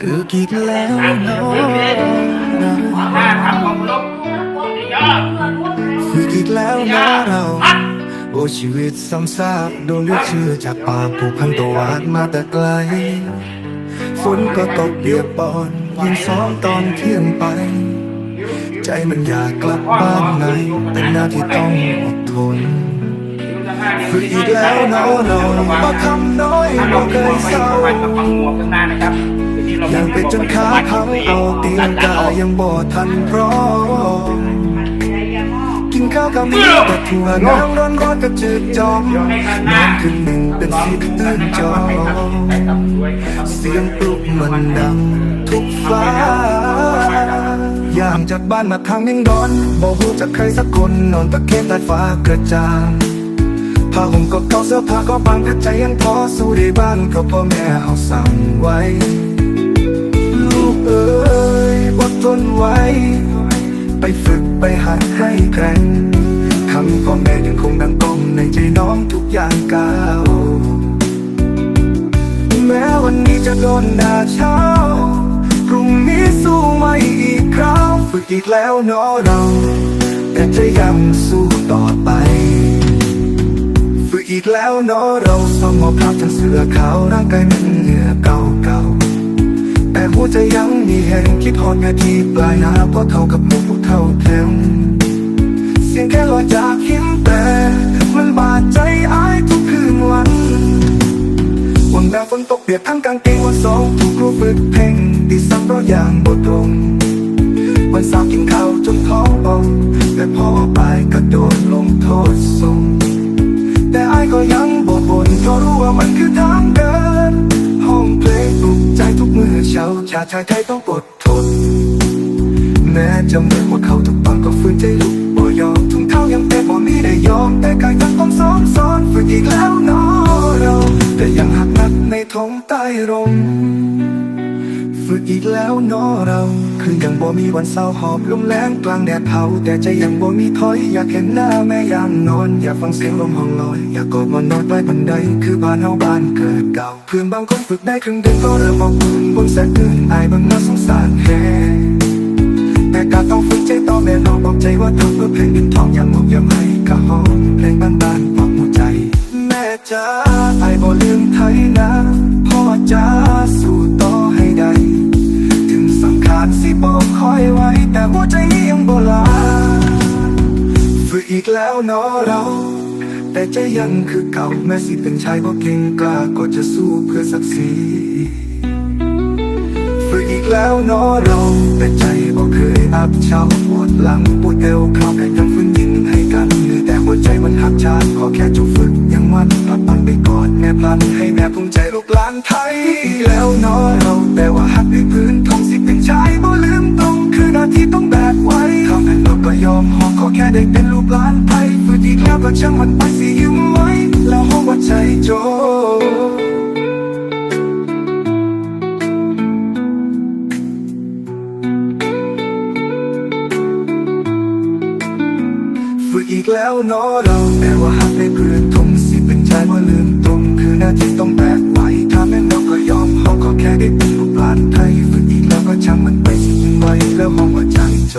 ฝึกอีกแล้วเนาะถ้าทำความเคารพเยอะฝึกอีกแล้วเนาะเราโอ้ชีวิตซ้ำซากโดนเลือกชื่อจากปากผูกพันตัววาดมาแต่ไกลฝนก็ตกเปียกปอนยิงซ้อมตอนเที่ยงไป ใจมันอยากกลับบ้านไงแต่หน้าที่ต้องอดทนฝึกอีกแล้วเนาะเราบ่คำน้อยบ่เคยเศร้า กับฟังหมวกตั้งนางเป็นจนขาพังเอาตีนกายังบ่ทันพร้อมกินข้าวกับมีแต่ถั่วน้ำร้อนร้อนกับจืดจอมนอนขึ้นหนึ่งเป็นสิบตื่นจอมเสียงปลุกมันดังทุกฟ้าย่างจากบ้านมาทางเมงดอนบอกรู้จักใครสักคนนอนตะเคียนใต้ฟ้ากระจ่างผ้าห่มก็เก่าเสื้อผ้าก็บางแต่ใจยังพอสู้ได้บ้านก็พ่อแม่เอาสั่ง แกร่งคำพ่อแม่ยังคงดังก้องในใจน้องทุกอย่างก้าวแม้วันนี้จะโดนด่าเช้า พรุ่งนี้สู้ไม่อีกคราวฝึกอีกแล้วเนาะเรา แต่จะยังสู้ต่อไป ฝึกอีกแล้วเนาะเราสมองพลับทั้งเสื้อขาวร่างกายมันเหงื่อเก่าเก่าแต่หัวใจยังมีแห่งคิดทอดนาทีปลายนาเพราะเท่ากับมุกเท่าแถม สียงแค่ลอยจากหินแต่ มันบาดใจอายทุกคืนวันวันแดดฝนตกเปียกทั้งกางเกงวันสองถูกครูฝึกเพ่งตีซ้ำเพราะอย่างบดตรงวันสาร์กินข้าวจนท้องป่องแต่พอไปก็โดนลงโทษส่งแต่อ้ายก็ยังบอกบ่นเพราะรู้ว่ามันคือทางเดิน ห้องเพลงปลุกใจทุกเมื่อเช้าชาชายไทยต้องอดทนแม้จะเหมือนว่าเขาทุกปังก็ฝืนใจลุก ยอมแต่กายยังต้องซ้อมซ้อนฝึกอีกแล้วนาะเรา แต่ยังหักนักในท้องใต้ร่มฝึกอีกแล้วนาะเราคืนยังบ่มีวันเศร้าหอบลมแรงกลางแดดเผาแต่ใจยังบ่มีถอยอยากเห็นหน้าแม่ยามนอน อยากฟังเสียงลมห้องลอย อยากกอดมันนอนใต้บันไดคือบ้านเฮาบ้านเกิดเก่าเพื่อนบางคนฝึกได้ครึ่งเดือนก็เริ่มบอกบุญบนแสนอื่นอายบางน่าสงสารแฮ แต่การต้องฝึกใจต่อแม่น้องบอกใจว่าทำเพื่อเพลงดินทองอย่างหมกยำให้กะหอมเพลงบ้านๆปลอบหัวใจ แม่จ้าไอ้บ่ลืมไทยนะพ่อจ้าสู้ต่อให้ได้ถึงสังขารสิบอกคอยไว้ แต่หัวใจนี้ยังบ่ลาฝึกอีกแล้วเนาะเราแต่ใจยังคือเก่าแม้สิเป็นชายบ่เก่งกล้าก็จะสู้เพื่อศักดิ์ศรีฝึกอีกแล้วเนาะเราแต่ใจ เคยอับเฉาปวดหลังปวดเอวเข้าแต่ยังฟื้นยินให้กันเหนื่อยแต่หัวใจมันหักชาขอแค่จงฝึกยังมันพลัดปันไปก่อนแม่พลันให้แม่ภูมิใจลูกหลานไทย แล้วนาะเราแต่ว่าหักด้วยพื้นทองสิเป็นชายบ่ลืมตรงคือหน้าที่ต้องแบกไว้ทำให้เราก็ยอมหอมขอแค่ได้เป็นลูกหลานไทยฝึกอีกแล้วก็ช่างมันไปสิ อีกแล้วเนาะเราแต่ว่าหากได้เลือนทงสิเป็นใจว่าลืมตรง คือหน้าที่ต้องแบกไหวถ้าแม่นกก็ยอมห้องก็แค่ได้เป็นผู้ปราดไทยฝึกอีกแล้วก็ช่างมันไปสิ่งไว้แล้วห้องว่าจังโจ